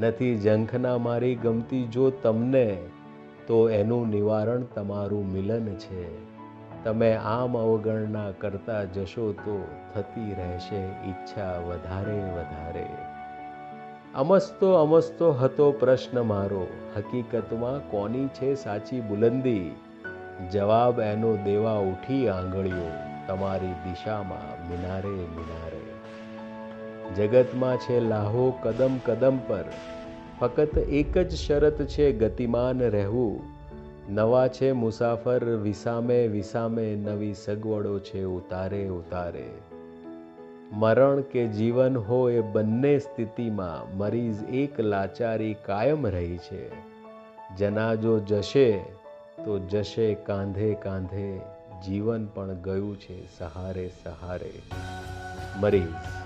નથી ઝંખના મારી ગમતી જો તમને, તો એનું નિવારણ તમારું મિલન છે. તમે આમ અવગણના કરતા જશો તો થતી રહેશે ઈચ્છા વધારે વધારે. અમસ્તો અમસ્તો હતો પ્રશ્ન મારો, હકીકતમાં કોની છે સાચી બુલંદી? જવાબ એનો દેવા ઉઠી આંગળીઓ, તમારી દિશામાં મિનારે મિનારે. જગતમાં છે લાહો કદમ કદમ પર. ફક્ત એક જ શરત છે ગતિમાન રહેવું. નવા છે મુસાફર, વિસામે વિસામે નવી સગવડો છે ઉતારે ઉતારે. મરણ કે જીવન હોય એ બંને સ્થિતિમાં મરીઝ એક લાચારી કાયમ રહી છે. જનાજો જશે, તો જશે કાંધે કાંધે. જીવન પણ ગયું છે સહારે સહારે. મરીઝ.